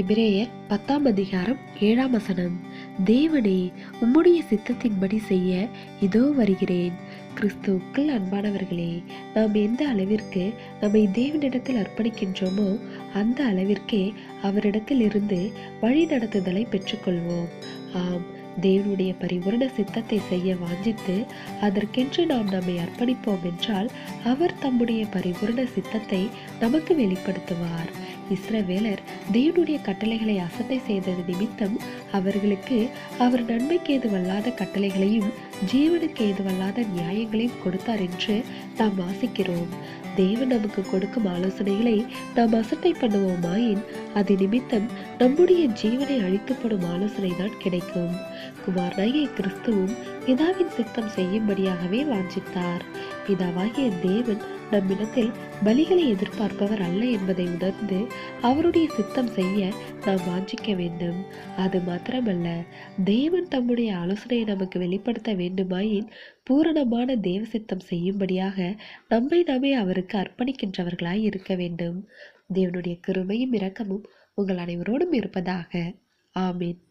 எபிரேயர் பத்தாம் அதிகாரம் ஏழாம் வசனம். தேவனே உம்முடைய சித்தத்தின்படி செய்ய இதோ வருகிறேன். கிறிஸ்துவுக்குள் அன்பானவர்களே நாம் எந்த அளவிற்கு நம்மை தேவனிடத்தில் அர்ப்பணிக்கின்றோமோ அந்த அளவிற்கே அவரிடத்தில் இருந்து வழி நடத்துதலை பெற்றுக்கொள்வோம். ஆம் தேவனுடைய பரிபூரண சித்தத்தை செய்ய வாஞ்சித்து அதற்கென்று நாம் நம்மை அர்ப்பணிப்போம் என்றால் அவர் தம்முடைய பரிபூரண சித்தத்தை நமக்கு வெளிப்படுத்துவார். இஸ்ரவேலர் தேவனுடைய கட்டளைகளை அசட்டை செய்தது நிமித்தம் அவர்களுக்கு அவர் நன்மைக்கு ஏதுவல்லாத கட்டளைகளையும் ஜீவனுக்கு ஏதுவல்லாத நியாயங்களையும் கொடுத்தார் என்று நாம் வாசிக்கிறோம். தேவன் நமக்கு கொடுக்கும் ஆலோசனைகளை நாம் அசட்டை பண்ணுவோமாயின் அது நிமித்தம் நம்முடைய ஜீவனை அழிக்கப்படும் ஆலோசனை தான் கிடைக்கும். குமாரனாகிய கிறிஸ்துவும் பிதாவின் சித்தம் செய்யும்படியாகவே வாஞ்சித்தார். பிதாவாகிய தேவன் நம்மிடத்தில் பலிகளை எதிர்பார்ப்பவர் அல்ல என்பதை உணர்ந்து அவருடைய சித்தம் செய்ய நாம் வாஞ்சிக்க வேண்டும். அது மாத்திரமல்ல தேவன் தம்முடைய ஆலோசனையை நமக்கு வெளிப்படுத்த வேண்டுமாயின் பூரணமான தேவ சித்தம் செய்யும்படியாக நம்மை நாமே அவருக்கு அர்ப்பணிக்கின்றவர்களாய் இருக்க வேண்டும். தேவனுடைய கிருமையும் இரக்கமும் உங்கள் அனைவரோடும் இருப்பதாக. ஆமீன்.